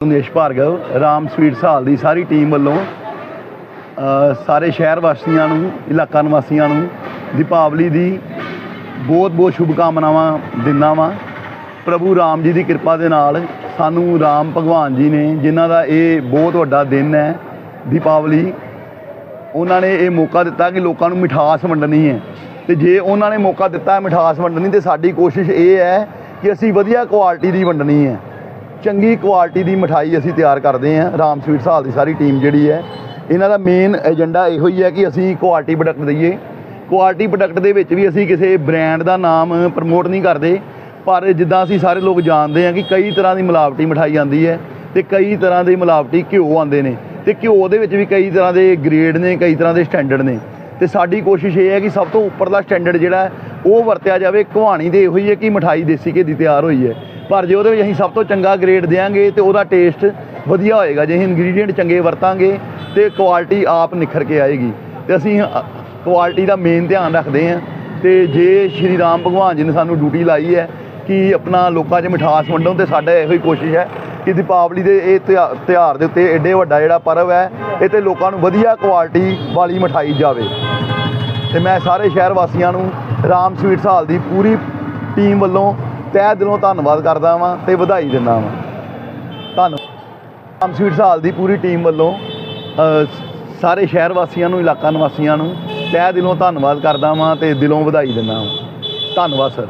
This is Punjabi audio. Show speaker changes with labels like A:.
A: ਉਨੇਸ਼ ਭਾਰਗਵ, ਰਾਮ ਸਵੀਟਸ ਹਾਲ ਦੀ ਸਾਰੀ ਟੀਮ ਵੱਲੋਂ ਸਾਰੇ ਸ਼ਹਿਰ ਵਾਸੀਆਂ ਨੂੰ, ਇਲਾਕਾ ਨਿਵਾਸੀਆਂ ਨੂੰ ਦੀਪਾਵਲੀ ਦੀ ਬਹੁਤ ਬਹੁਤ ਸ਼ੁਭਕਾਮਨਾਵਾਂ ਦਿੰਦਾ ਵਾਂ। ਪ੍ਰਭੂ ਰਾਮ ਜੀ ਦੀ ਕਿਰਪਾ ਦੇ ਨਾਲ ਸਾਨੂੰ ਰਾਮ ਭਗਵਾਨ ਜੀ ਨੇ, ਜਿਨ੍ਹਾਂ ਦਾ ਇਹ ਬਹੁਤ ਵੱਡਾ ਦਿਨ ਹੈ, ਦੀਪਾਵਲੀ, ਉਹਨਾਂ ਨੇ ਇਹ ਮੌਕਾ ਦਿੱਤਾ ਕਿ ਲੋਕਾਂ ਨੂੰ ਮਿਠਾਸ ਵੰਡਣੀ ਹੈ। ਤੇ ਜੇ ਉਹਨਾਂ ਨੇ ਮੌਕਾ ਦਿੱਤਾ ਹੈ ਮਿਠਾਸ ਵੰਡਣੀ, ਤੇ ਸਾਡੀ ਕੋਸ਼ਿਸ਼ ਇਹ ਹੈ ਕਿ ਅਸੀਂ ਵਧੀਆ ਕੁਆਲਿਟੀ ਦੀ ਵੰਡਣੀ ਹੈ। ਚੰਗੀ ਕੁਆਲਿਟੀ ਦੀ ਮਠਾਈ ਅਸੀਂ ਤਿਆਰ ਕਰਦੇ ਹਾਂ। ਰਾਮ ਸਵੀਟਸ ਹਾਲ ਦੀ ਸਾਰੀ ਟੀਮ ਜਿਹੜੀ ਹੈ, ਇਹਨਾਂ ਦਾ ਮੇਨ ਏਜੰਡਾ ਇਹੋ ਹੀ ਹੈ ਕਿ ਅਸੀਂ ਕੁਆਲਿਟੀ ਪ੍ਰੋਡਕਟ ਦਈਏ। ਕੁਆਲਿਟੀ ਪ੍ਰੋਡਕਟ ਦੇ ਵਿੱਚ ਵੀ ਅਸੀਂ ਕਿਸੇ ਬ੍ਰਾਂਡ ਦਾ ਨਾਮ ਪ੍ਰਮੋਟ ਨਹੀਂ ਕਰਦੇ, ਪਰ ਜਿੱਦਾਂ ਅਸੀਂ ਸਾਰੇ ਲੋਕ ਜਾਣਦੇ ਹਾਂ ਕਿ ਕਈ ਤਰ੍ਹਾਂ ਦੀ ਮਿਲਾਵਟੀ ਮਠਾਈ ਆਉਂਦੀ ਹੈ ਤੇ ਕਈ ਤਰ੍ਹਾਂ ਦੇ ਮਿਲਾਵਟੀ ਘਿਓ ਆਉਂਦੇ ਨੇ ਤੇ ਘਿਓ ਦੇ ਵਿੱਚ ਵੀ ਕਈ ਤਰ੍ਹਾਂ ਦੇ ਗ੍ਰੇਡ ਨੇ, ਕਈ ਤਰ੍ਹਾਂ ਦੇ ਸਟੈਂਡਰਡ ਨੇ। ਤੇ ਸਾਡੀ ਕੋਸ਼ਿਸ਼ ਇਹ ਹੈ ਕਿ ਸਭ ਤੋਂ ਉੱਪਰਲਾ ਸਟੈਂਡਰਡ ਜਿਹੜਾ ਉਹ ਵਰਤਿਆ ਜਾਵੇ। ਕਹਾਣੀ ਦੇ ਇਹੋ ਹੀ ਹੈ ਕਿ ਮਠਾਈ ਦੇਸੀ ਘੇ ਦੀ ਤਿਆਰ ਹੋਈ ਹੈ। ਪਰ ਜੇ ਉਹਦੇ ਵਿੱਚ ਅਸੀਂ ਸਭ ਤੋਂ ਚੰਗਾ ਗ੍ਰੇਡ ਦੇਵਾਂਗੇ ਤੇ ਉਹਦਾ ਟੇਸਟ ਵਧੀਆ ਹੋਏਗਾ। ਜੇ ਅਸੀਂ ਇਨਗਰੀਡੀਅੰਟ ਚੰਗੇ ਵਰਤਾਂਗੇ ਤੇ ਕੁਆਲਿਟੀ ਆਪ ਨਿਖਰ ਕੇ ਆਏਗੀ। ਤੇ ਅਸੀਂ ਕੁਆਲਿਟੀ ਦਾ ਮੇਨ ਧਿਆਨ ਰੱਖਦੇ ਹਾਂ ਤੇ ਜੇ ਸ਼੍ਰੀ ਰਾਮ ਭਗਵਾਨ ਜੀ ਨੇ ਸਾਨੂੰ ਡਿਊਟੀ ਲਾਈ ਹੈ ਕਿ ਆਪਣਾ ਲੋਕਾਂ 'ਚ ਮਿਠਾਸ ਵੰਡਣ ਤੇ ਸਾਡਾ ਇਹੋ ਹੀ ਕੋਸ਼ਿਸ਼ ਹੈ ਕਿ ਦੀਪਾਵਲੀ ਦੇ ਇਹ ਤਿਉਹਾ- ਤਿਉਹਾਰ ਦੇ ਉੱਤੇ ਐਡੇ ਵੱਡਾ ਜਿਹੜਾ ਪਰਵ ਹੈ ਇਹ ਤੇ ਲੋਕਾਂ ਨੂੰ ਵਧੀਆ ਕੁਆਲਿਟੀ ਵਾਲੀ ਮਠਾਈ ਜਾਵੇ। ਤੇ ਮੈਂ ਸਾਰੇ ਸ਼ਹਿਰ ਵਾਸੀਆਂ ਨੂੰ ਰਾਮ ਸਵੀਟਸ ਹਾਲ ਦੀ ਪੂਰੀ ਟੀਮ ਵੱਲੋਂ ਤਹਿ ਦਿਲੋਂ ਧੰਨਵਾਦ ਕਰਦਾ ਵਾਂ ਤੇ ਵਧਾਈ ਦਿੰਦਾ ਵਾਂ। ਧੰਨਵਾਦ ਰਾਮ ਸਵੀਟਸ ਦੀ ਪੂਰੀ ਟੀਮ ਵੱਲੋਂ ਸਾਰੇ ਸ਼ਹਿਰ ਵਾਸੀਆਂ ਨੂੰ, ਇਲਾਕਾ ਨਿਵਾਸੀਆਂ ਨੂੰ ਤਹਿ ਦਿਲੋਂ ਧੰਨਵਾਦ ਕਰਦਾ ਵਾਂ ਤੇ ਦਿਲੋਂ ਵਧਾਈ ਦਿੰਦਾ ਵਾਂ। ਧੰਨਵਾਦ, ਸਰ।